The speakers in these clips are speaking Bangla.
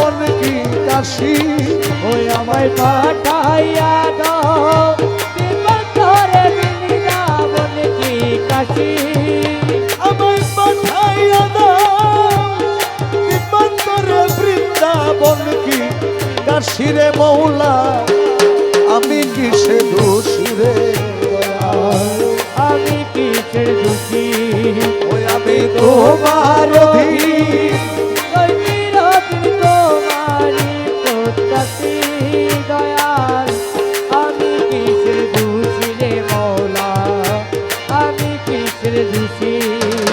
বৃন্দাবন কি কাশী ওই আমায় পাঠাইয়া দাও। বিপদরে বৃন্দাবন কি কাশী আমায় পাঠাইয়া দাও। বিপন্দরে বৃন্দাবন কি কাশী রে মৌলা? আমি কিসে দোষী রে আমি কিসের দোষী? ওই আমি তোমার অধীন।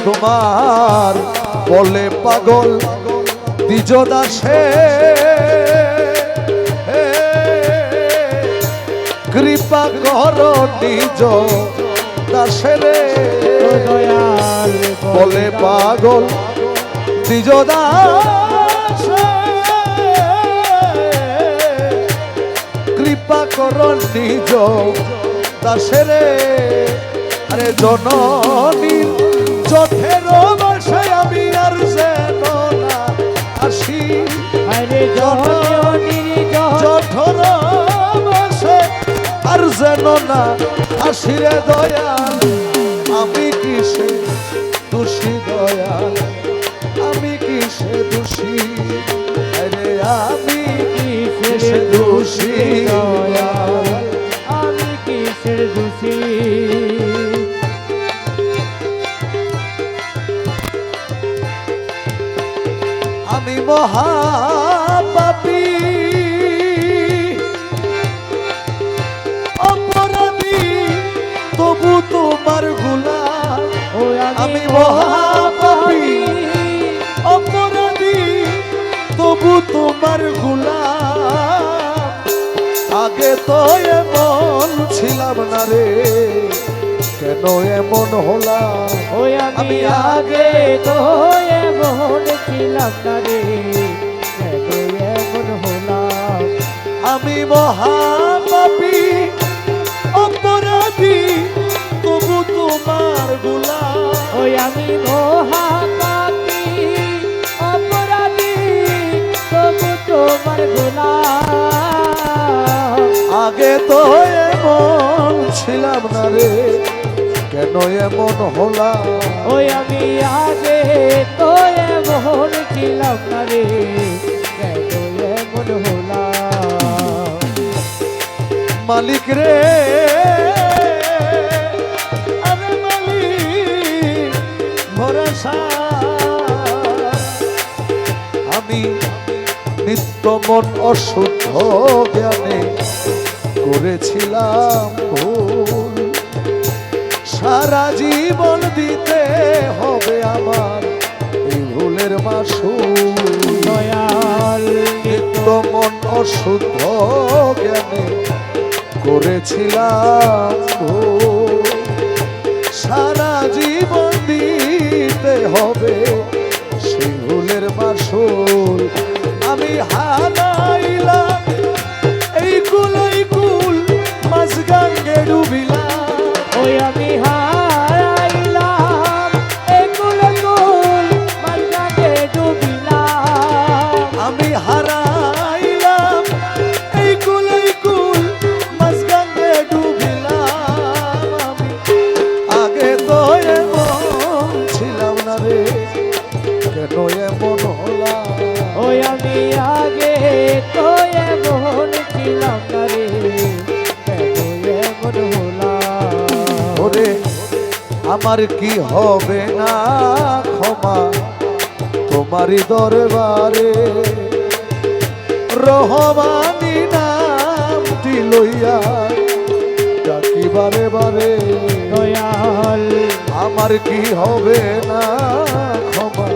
তোমার বলে পাগল দ্বিজ দাসে কৃপা কর নিজ দাসে রে। বলে পাগল দ্বিজ দাসে কৃপা কর নিজ দাসে রে আরে জননীর চথের বাসে আমি আর যেন না আসি। আরে জননীর জয় জঠর বাসে আর যেন না আসি রে দয়াল। আমি কিসে দোষী দয়াল? কিসে দোষী? আমি কিসের দোষী? আমি মহাপাপী। অপরাধী তবু তোমার গুলাম ও আমি মহাপাপী। অপরাধী তবু তোমার গুলাম আগে তো এমন ছিলাম না রে। কেন এমন হলাম আমি আগে তো এমন ছিলাম না রে। কেন এমন হলাম আমি মহাপাপী অপরাধী তবু তোমার গুলাম। ওই আমি মহাপাপী অপরাধী তবু তোমার গোলাম। আগে তো এমন ছিলাম না রে। কেন এমন হলাম? ওই আমি আগে তো এমন ছিলাম না রে। কেন এমন হলাম? মালিক রে। আরে মালিক ভরসা। আমি নিত্য মন অশুদ্ধ জ্ঞানে করেছিলাম ভুল। সারা জীবন দিতে হবে আমার এই ভুলের মাসুল। দয়াল। নিত্য মন অশুদ্ধ জ্ঞানে করেছিলাম ভুল। সারা জীবন দিতে হবে সেই ভুলের মাসুল। আমি হারাইলাম হারাইলাম এই কুল এই কুল মাঝ ডুবিলাম আমি। আগে তো এমন ছিলাম না রে কেন এমন হলাম? ওই আমি আগে তো এমন ছিলাম না রে আমার কি হবে না ক্ষমা? তোমারই দরবারে রহমানি নামটি লইয়া ডাকি বারে। বারে দয়াল। আমার কি হবে না ক্ষমা?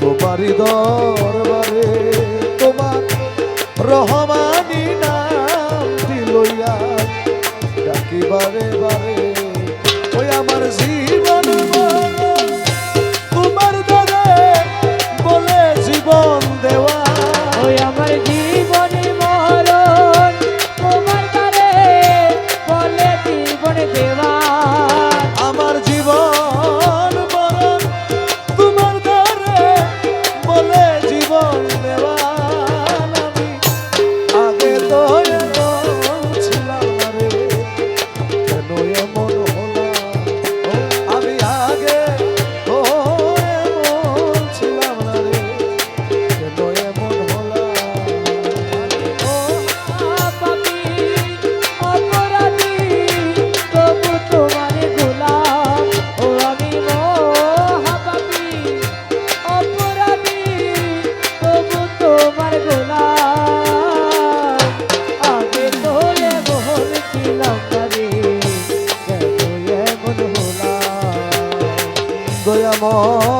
তোমারই দরবারে তোমার রহমানি এমন